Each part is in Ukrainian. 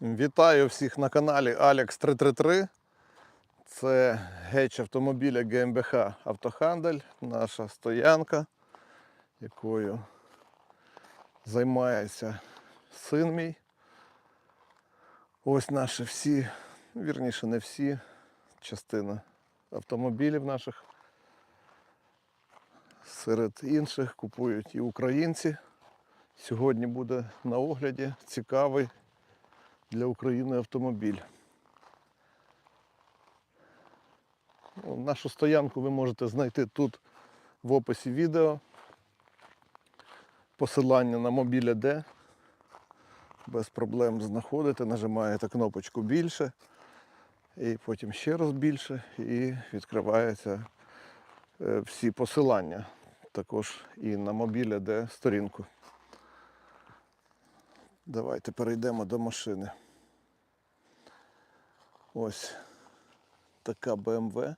Вітаю всіх на каналі Alex 333. Це геч автомобіля ГМБХ Автохандель, наша стоянка, якою займається син мій. Ось наші всі, вірніше, не всі, частина автомобілів наших. Серед інших купують і українці. Сьогодні буде на огляді цікавий для України автомобіль. Ну, Нашу стоянку ви можете знайти тут в описі відео. Посилання на мобіля Д. Без проблем знаходите, нажимаєте кнопочку більше, і потім ще раз більше, і відкриваються е, всі посилання. Також і на мобіля Д сторінку. Давайте перейдемо до машини. Ось така BMW.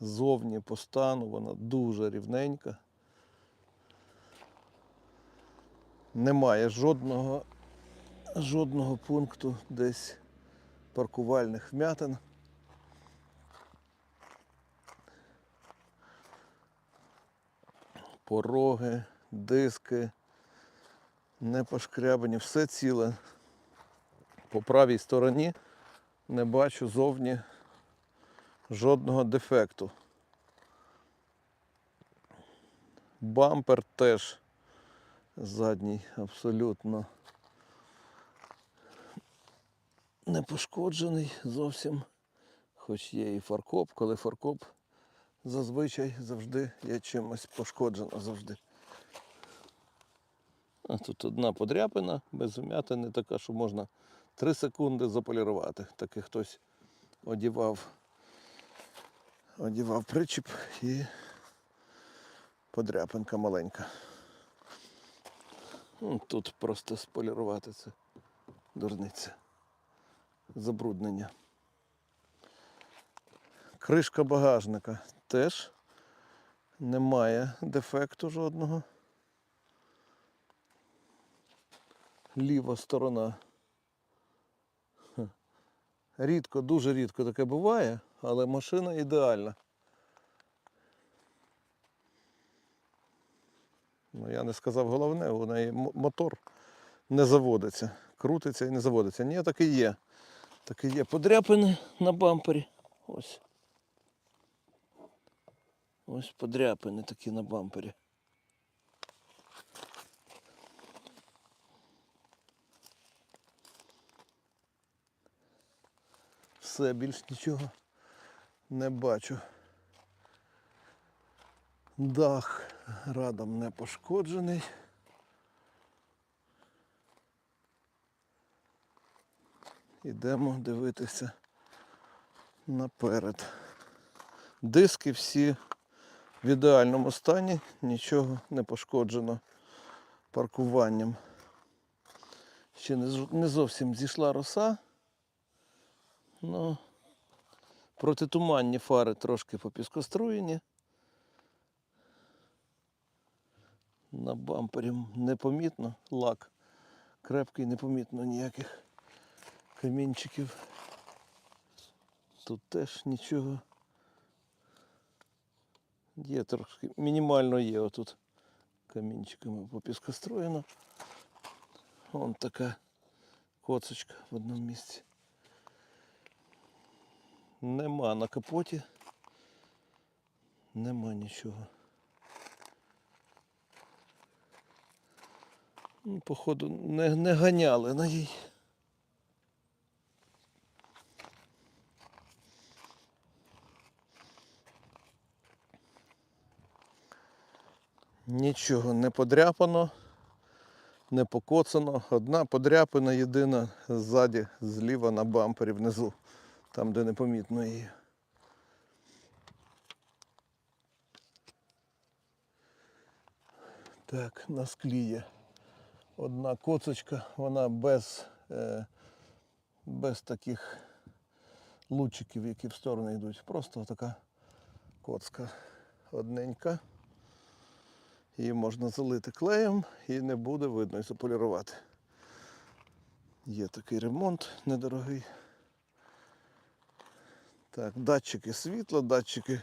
Зовні по стану вона дуже рівненька. Немає жодного, жодного пункту десь паркувальних вмятин. Пороги, диски не пошкрябані, все ціле. По правій стороні не бачу зовні жодного дефекту. Бампер теж задній абсолютно не пошкоджений зовсім. Хоч є і фаркоп, коли фаркоп зазвичай завжди є чимось пошкоджено завжди. А тут одна подряпина без вмятини, така, що можна 3 секунди заполірувати. Таки хтось одівав, одівав причіп і подряпинка маленька. Ну, Тут просто сполірувати це дурниця. Забруднення. Кришка багажника теж немає дефекту жодного. ліва сторона. Рідко, дуже рідко таке буває, але машина ідеальна. Ну, я не сказав головне, у неї мотор не заводиться. Крутиться і не заводиться. Ні, так і є. Так і є подряпини на бампері. Ось. Ось подряпини такі на бампері. Все, більш нічого не бачу. Дах радом не пошкоджений. Ідемо дивитися наперед. Диски всі в ідеальному стані, нічого не пошкоджено паркуванням. Ще не зовсім зійшла роса. Ну, протитуманні фари трошки попіскоструєні. На бампері непомітно лак. Крепкий, непомітно ніяких камінчиків. Тут теж нічого. Є трошки, мінімально є отут камінчиками попіскостроєно. Вон така коцочка в одному місці. Нема на капоті. Нема нічого. Ну, походу, не, не ганяли на їй. Нічого не подряпано, не покоцано. Одна подряпина єдина ззаді, зліва на бампері внизу там, де непомітно її. Так, на склі є одна коцочка, вона без, е, без таких лучиків, які в сторони йдуть. Просто така коцка одненька. Її можна залити клеєм і не буде видно і заполірувати. Є такий ремонт недорогий. Так, датчики світла, датчики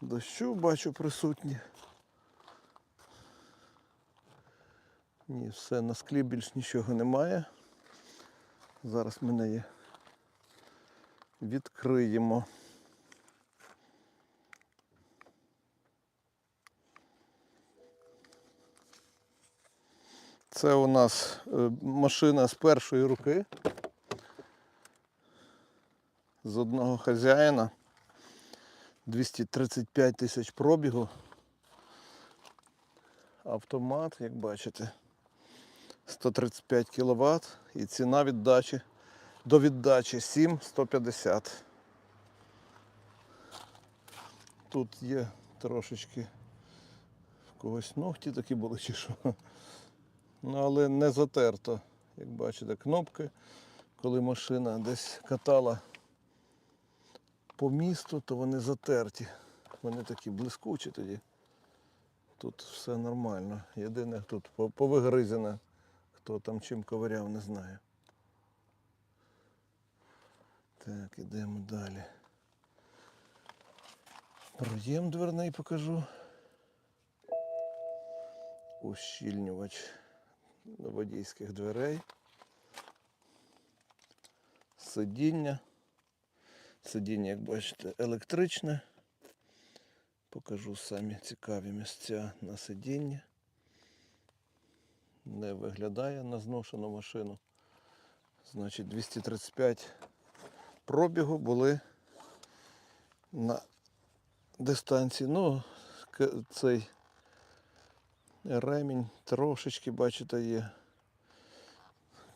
дощу бачу присутні. Ні, все, на склі більш нічого немає. Зараз ми неї відкриємо. Це у нас е, машина з першої руки. З одного хазяїна. 235 тисяч пробігу. Автомат, як бачите, 135 кВт і ціна віддачі до віддачі 7,150. Тут є трошечки в когось ногті такі були чи що. Ну, але не затерто. Як бачите, кнопки, коли машина десь катала по місту, то вони затерті. Вони такі блискучі тоді. Тут все нормально. Єдине тут по- повигризене. Хто там чим ковиряв, не знаю. Так, ідемо далі. Проєм дверний покажу. Ущільнювач водійських дверей. Сидіння. Сидіння, як бачите, електричне. Покажу самі цікаві місця на сидінні. Не виглядає на зношену машину. Значить, 235 пробігу були на дистанції. Ну, цей ремінь трошечки, бачите, є.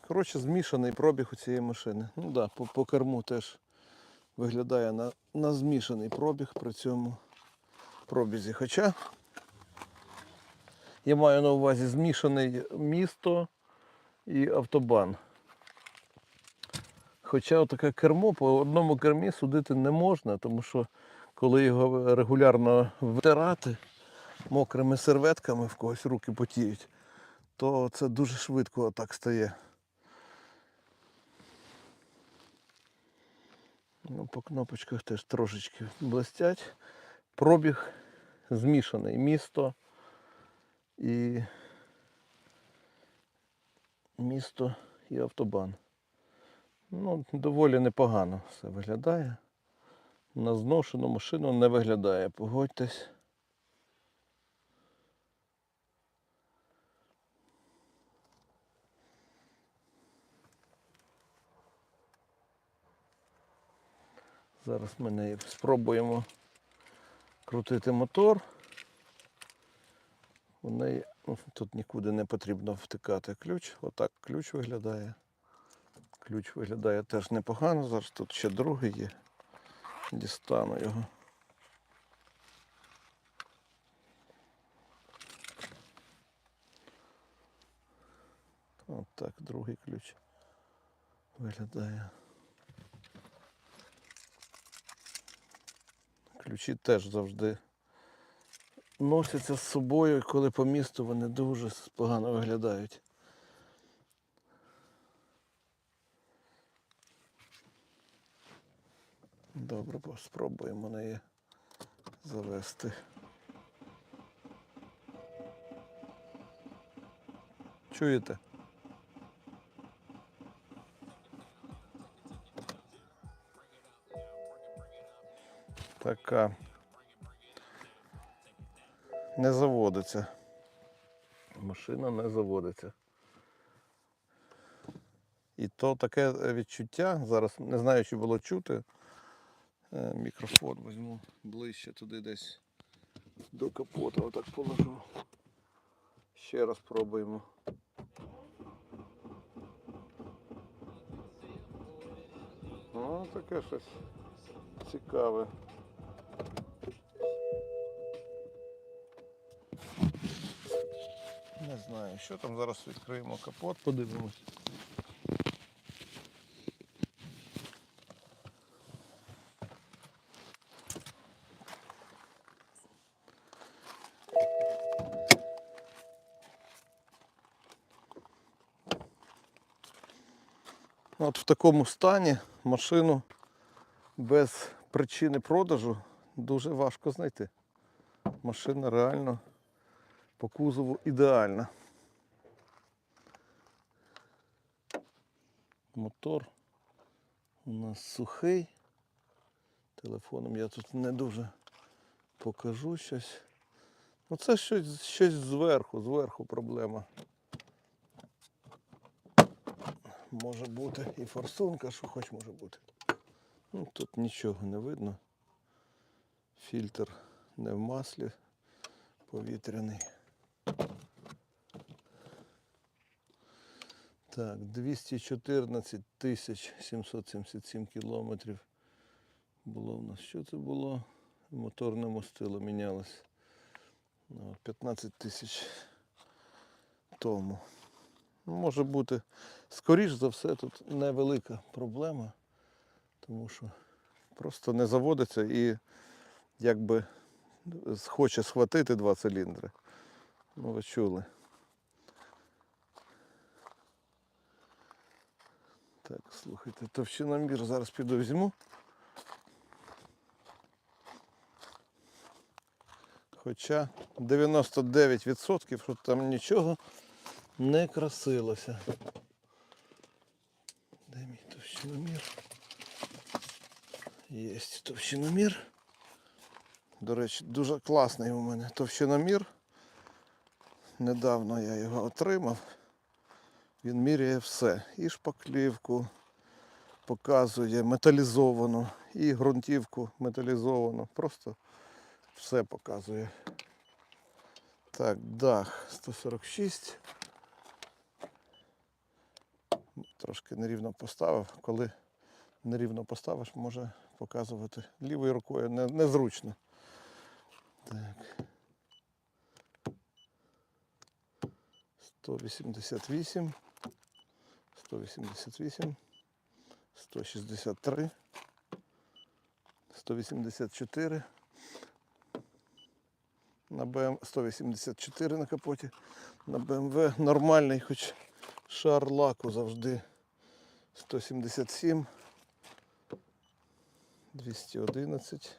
Коротше, змішаний пробіг у цієї машини. Ну так, да, по, по керму теж виглядає на, на змішаний пробіг при цьому пробізі. Хоча я маю на увазі змішаний місто і автобан. Хоча таке кермо по одному кермі судити не можна, тому що коли його регулярно витирати мокрими серветками в когось руки потіють, то це дуже швидко так стає. По кнопочках теж трошечки блестять. Пробіг змішаний місто і місто і автобан. Ну, доволі непогано все виглядає. На зношену машину не виглядає, погодьтесь. Зараз ми нею спробуємо крутити мотор. У ну, тут нікуди не потрібно втикати ключ. Отак ключ виглядає. Ключ виглядає теж непогано. Зараз тут ще другий є. Дістану його. От так, другий ключ виглядає. Ключі теж завжди носяться з собою, коли по місту вони дуже погано виглядають. Добре, спробуємо неї завести. Чуєте? Така. Не заводиться. Машина не заводиться. І то таке відчуття, зараз не знаю, чи було чути. Е, Мікрофон візьму ближче туди десь до капота, отак положу. Ще раз пробуємо. Ну, таке щось цікаве. Знаю, що там зараз відкриємо капот, подивимось. От в такому стані машину без причини продажу дуже важко знайти. Машина реально по кузову ідеальна. Мотор у нас сухий. Телефоном я тут не дуже покажу щось. Ну це щось, щось зверху, зверху проблема. Може бути і форсунка, що хоч може бути. Ну, тут нічого не видно. Фільтр не в маслі, повітряний. Так, 214 тисяч 777 кілометрів було в нас. Що це було? Моторне мастило мінялось. Ну, 15 тисяч тому. Ну, Може бути, скоріш за все, тут невелика проблема, тому що просто не заводиться і якби хоче схватити два циліндри. Ну, ви чули. Так, слухайте, товщиномір зараз піду візьму. Хоча 99% що там нічого не красилося. Де мій товщиномір? Є товщиномір. До речі, дуже класний у мене товщиномір. Недавно я його отримав. Він міряє все. І шпаклівку показує металізовану, і ґрунтівку металізовану. Просто все показує. Так, дах 146. Трошки нерівно поставив. Коли нерівно поставиш, може показувати лівою рукою не, незручно. Так. 188, 188, 163, 184. На БМ 184 на капоті. На БМВ нормальний, хоч шар лаку завжди 177, 211,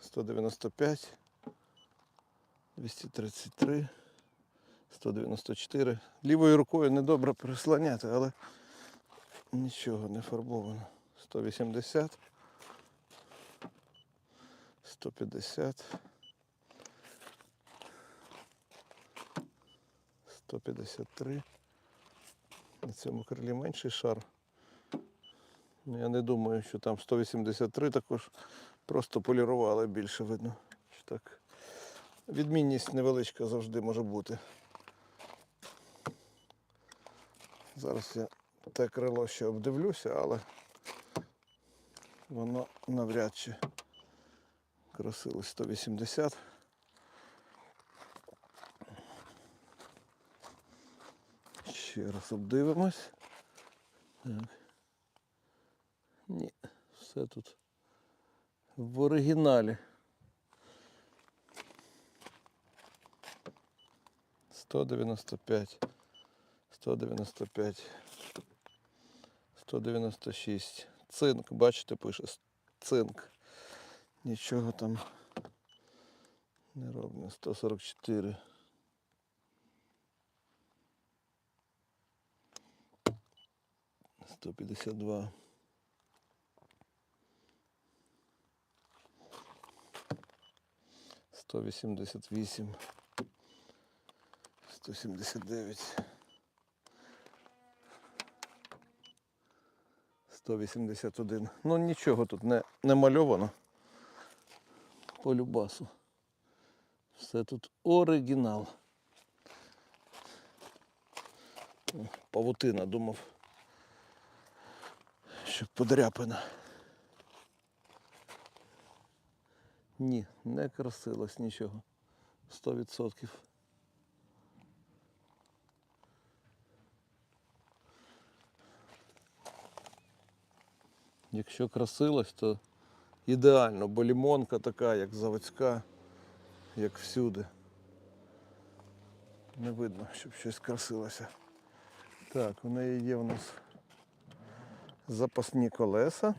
195, 233, 194. Лівою рукою недобре прислоняти, але нічого не фарбовано. 180. 150, 153. На цьому крилі менший шар. Ну, Я не думаю, що там 183 також просто полірували більше видно. Так. Відмінність невеличка завжди може бути. Зараз я те крило ще обдивлюся, але воно навряд чи красилось 180. Ще раз обдивимось. Так. Ні, все тут в оригіналі. 195, 195, 196. Цинк, бачите, пише цинк. Нічого там не робимо. 144. 152. 188. 179. 181. Ну нічого тут не, не мальовано. По любасу. Все тут оригінал. Павутина, думав, що подряпина. Ні, не красилось нічого. 100%. Якщо красилось, то ідеально, бо лімонка така, як заводська, як всюди. Не видно, щоб щось красилося. Так, у неї є у нас запасні колеса.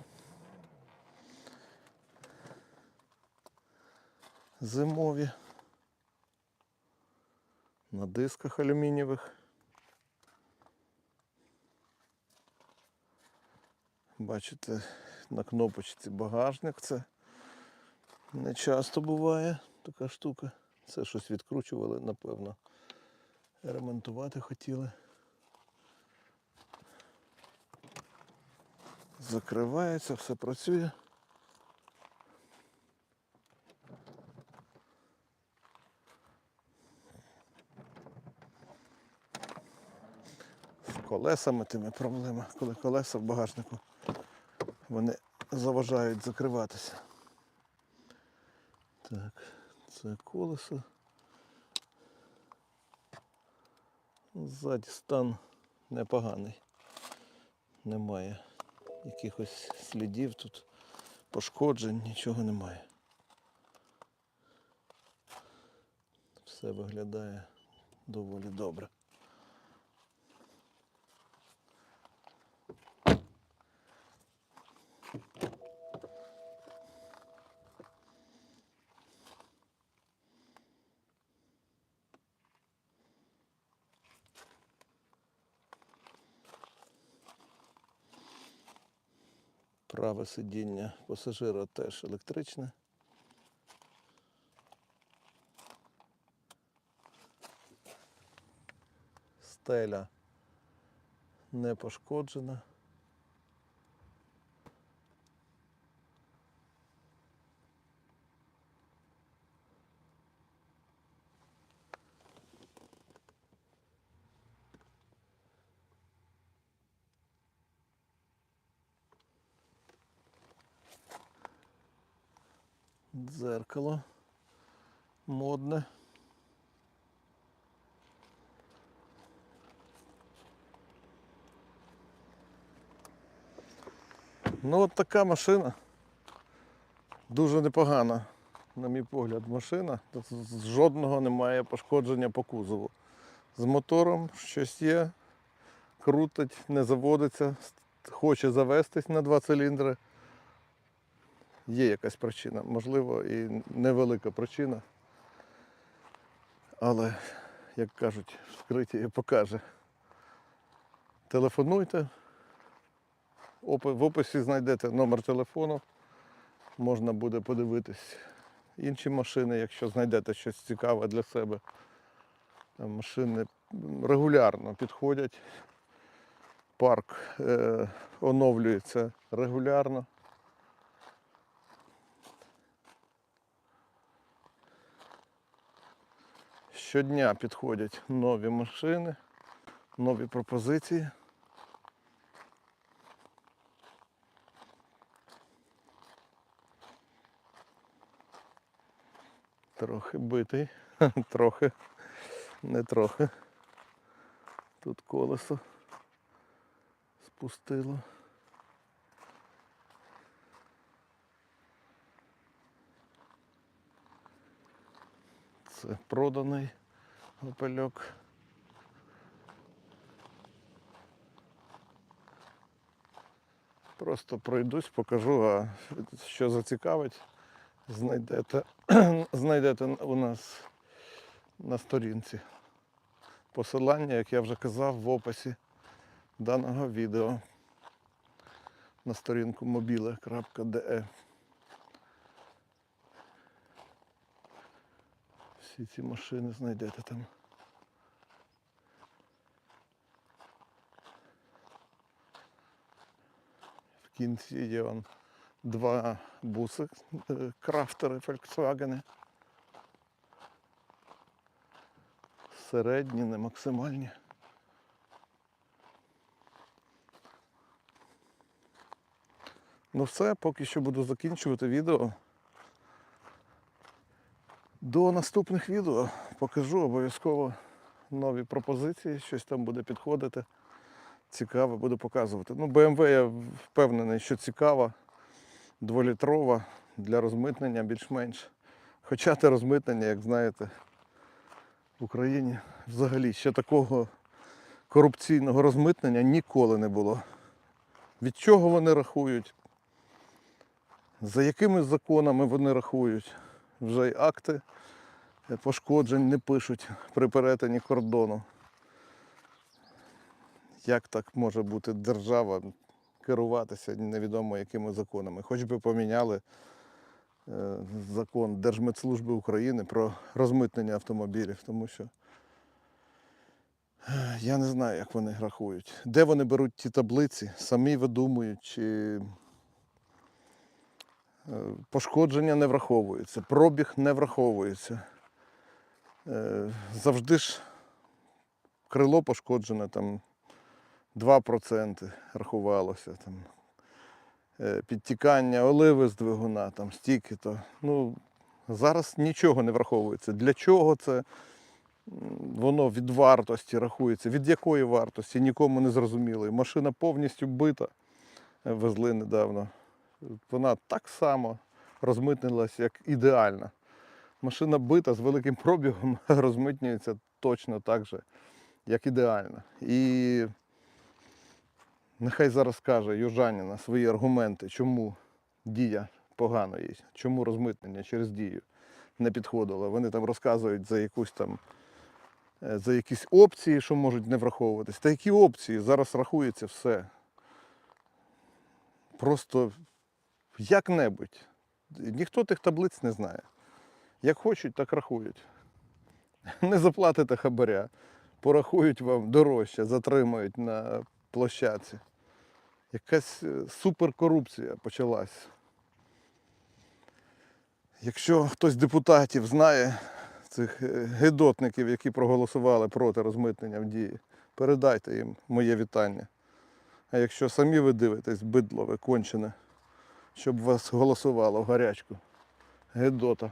Зимові. На дисках алюмінієвих. Бачите, на кнопочці багажник це не часто буває така штука. Це щось відкручували, напевно. Ремонтувати хотіли. Закривається, все працює. З колесами тими проблема, коли колеса в багажнику вони заважають закриватися. Так, це колесо. Ззаді стан непоганий. Немає якихось слідів тут, пошкоджень, нічого немає. Все виглядає доволі добре. Сидіння пасажира теж електричне. Стеля не пошкоджена. Дзеркало модне. Ну от така машина. Дуже непогана, на мій погляд, машина. З- жодного немає пошкодження по кузову. З мотором щось є, крутить, не заводиться, хоче завестись на два циліндри. Є якась причина, можливо, і невелика причина. Але, як кажуть, вскриття покаже. Телефонуйте. В описі знайдете номер телефону. Можна буде подивитись інші машини, якщо знайдете щось цікаве для себе. Там Машини регулярно підходять. Парк е, оновлюється регулярно. Щодня підходять нові машини, нові пропозиції. Трохи битий, трохи, не трохи. Тут колесо спустило. Це проданий опельок. Просто пройдусь, покажу, а що зацікавить, знайдете, знайдете у нас на сторінці. Посилання, як я вже казав, в описі даного відео на сторінку mobile.de. Всі ці машини знайдете там. В кінці є он два буси, крафтери Volkswagen. Середні, не максимальні. Ну все, поки що буду закінчувати відео. До наступних відео покажу обов'язково нові пропозиції, щось там буде підходити. Цікаве буду показувати. Ну, BMW я впевнений, що цікава, дволітрова для розмитнення більш-менш. Хоча те розмитнення, як знаєте, в Україні взагалі ще такого корупційного розмитнення ніколи не було. Від чого вони рахують? За якими законами вони рахують? Вже й акти пошкоджень не пишуть при перетині кордону. Як так може бути держава керуватися невідомо якими законами? Хоч би поміняли е, закон Держмедслужби України про розмитнення автомобілів, тому що е, я не знаю, як вони рахують. Де вони беруть ті таблиці, самі видумують, чи пошкодження не враховується, пробіг не враховується. Е, Завжди ж крило пошкоджене там 2% рахувалося. Там, е, підтікання оливи з двигуна, там стільки-то. Ну, зараз нічого не враховується. Для чого це? Воно від вартості рахується. Від якої вартості? Нікому не зрозуміло. Машина повністю бита. Е, Везли недавно. Вона так само розмитнилась, як ідеальна. Машина бита з великим пробігом розмитнюється точно так же, як ідеальна. І Нехай зараз каже Южаніна свої аргументи, чому дія погано є, чому розмитнення через дію не підходило. Вони там розказують за якусь там е, за якісь опції, що можуть не враховуватись. Та які опції? Зараз рахується все. Просто як-небудь. Ніхто тих таблиць не знає. Як хочуть, так рахують. Не заплатите хабаря, порахують вам дорожче, затримають на площадці. Якась е, суперкорупція почалась. Якщо хтось з депутатів знає цих е, гидотників, які проголосували проти розмитнення в дії, передайте їм моє вітання. А якщо самі ви дивитесь, бидло ви кончене, щоб вас голосувало в гарячку. Гидота.